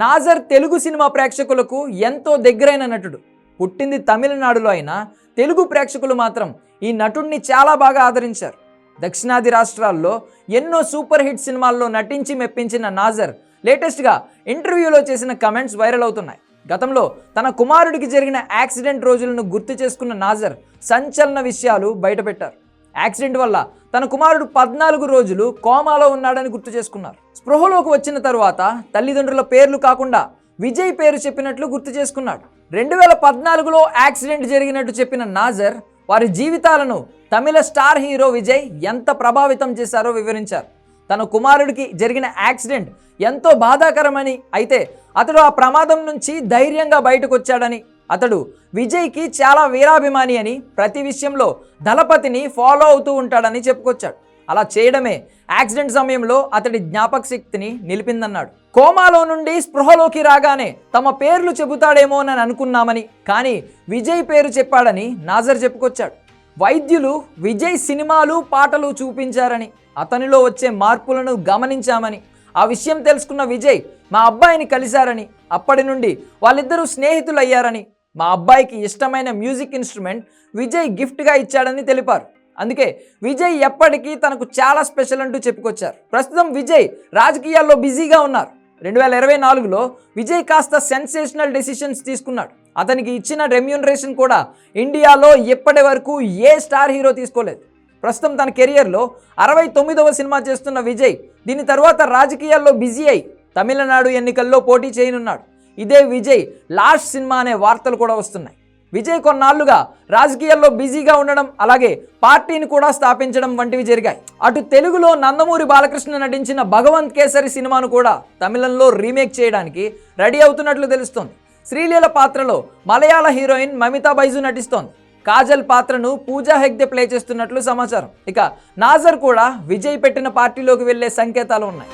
Nazar Telugu cinema ప్రేక్షకులకు ఎంతో దగ్గరైన నటుడు. పుట్టింది తమిళనాడులో అయినా తెలుగు ప్రేక్షకులు మాత్రం ఈ నటుడిని చాలా బాగా ఆదరించారు. దక్షిణాది రాష్ట్రాల్లో ఎన్నో సూపర్ హిట్ సినిమాల్లో నటించి మెప్పించిన నాజర్ లేటెస్ట్గా ఇంటర్వ్యూలో చేసిన కమెంట్స్ వైరల్ అవుతున్నాయి. గతంలో తన కుమారుడికి జరిగిన యాక్సిడెంట్ రోజులను గుర్తు చేసుకున్న నాజర్ సంచలన విషయాలు బయటపెట్టారు. యాక్సిడెంట్ వల్ల తన కుమారుడు పద్నాలుగు రోజులు కోమాలో ఉన్నాడని గుర్తు చేసుకున్నారు. స్పృహలోకి వచ్చిన తరువాత తల్లిదండ్రుల పేర్లు కాకుండా విజయ్ పేరు చెప్పినట్లు గుర్తు చేసుకున్నాడు. రెండు వేల పద్నాలుగులో యాక్సిడెంట్ జరిగినట్టు చెప్పిన నాజర్ వారి జీవితాలను తమిళ స్టార్ హీరో విజయ్ ఎంత ప్రభావితం చేశారో వివరించారు. తన కుమారుడికి జరిగిన యాక్సిడెంట్ ఎంతో బాధాకరమని అయితే అతడు ఆ ప్రమాదం నుంచి ధైర్యంగా బయటకు వచ్చాడని అతడు విజయ్కి చాలా వీరాభిమాని అని ప్రతి విషయంలో దళపతిని ఫాలో అవుతూ ఉంటాడని చెప్పుకొచ్చాడు. అలా చేయడమే యాక్సిడెంట్ సమయంలో అతడి జ్ఞాపక శక్తిని నిలిపిందన్నాడు. కోమాలో నుండి స్పృహలోకి రాగానే తమ పేర్లు చెబుతాడేమోనని అనుకున్నామని కానీ విజయ్ పేరు చెప్పాడని నాజర్ చెప్పుకొచ్చాడు. వైద్యులు విజయ్ సినిమాలు పాటలు చూపించారని అతనిలో వచ్చే మార్పులను గమనించామని ఆ విషయం తెలుసుకున్న విజయ్ మా అబ్బాయిని కలిశారని అప్పటి నుండి వాళ్ళిద్దరూ స్నేహితులయ్యారని మా అబ్బాయికి ఇష్టమైన మ్యూజిక్ ఇన్స్ట్రుమెంట్ విజయ్ గిఫ్ట్గా ఇచ్చాడని తెలిపారు. అందుకే విజయ్ ఎప్పటికీ తనకు చాలా స్పెషల్ అంటూ చెప్పుకొచ్చారు. ప్రస్తుతం విజయ్ రాజకీయాల్లో బిజీగా ఉన్నారు. రెండు వేల ఇరవై నాలుగులో విజయ్ కాస్త సెన్సేషనల్ డెసిషన్స్ తీసుకున్నాడు. అతనికి ఇచ్చిన రెమ్యూనరేషన్ కూడా ఇండియాలో ఇప్పటి వరకు ఏ స్టార్ హీరో తీసుకోలేదు. ప్రస్తుతం తన కెరియర్లో అరవై తొమ్మిదవ సినిమా చేస్తున్న విజయ్ దీని తర్వాత రాజకీయాల్లో బిజీ అయి తమిళనాడు ఎన్నికల్లో పోటీ చేయనున్నాడు. ఇదే విజయ్ లాస్ట్ సినిమా అనే వార్తలు కూడా వస్తున్నాయి. విజయ్ కొన్నాళ్ళుగా రాజకీయాల్లో బిజీగా ఉండడం అలాగే పార్టీని కూడా స్థాపించడం వంటివి జరిగాయి. అటు తెలుగులో నందమూరి బాలకృష్ణ నటించిన భగవంత్ కేసరి సినిమాను కూడా తమిళంలో రీమేక్ చేయడానికి రెడీ అవుతున్నట్లు తెలుస్తోంది. శ్రీలీల పాత్రలో మలయాళ హీరోయిన్ మమితా బైజు నటిస్తోంది. కాజల్ పాత్రను పూజా హెగ్దే ప్లే చేస్తున్నట్లు సమాచారం. ఇక నాజర్ కూడా విజయ్ పెట్టిన పార్టీలోకి వెళ్ళే సంకేతాలు ఉన్నాయి.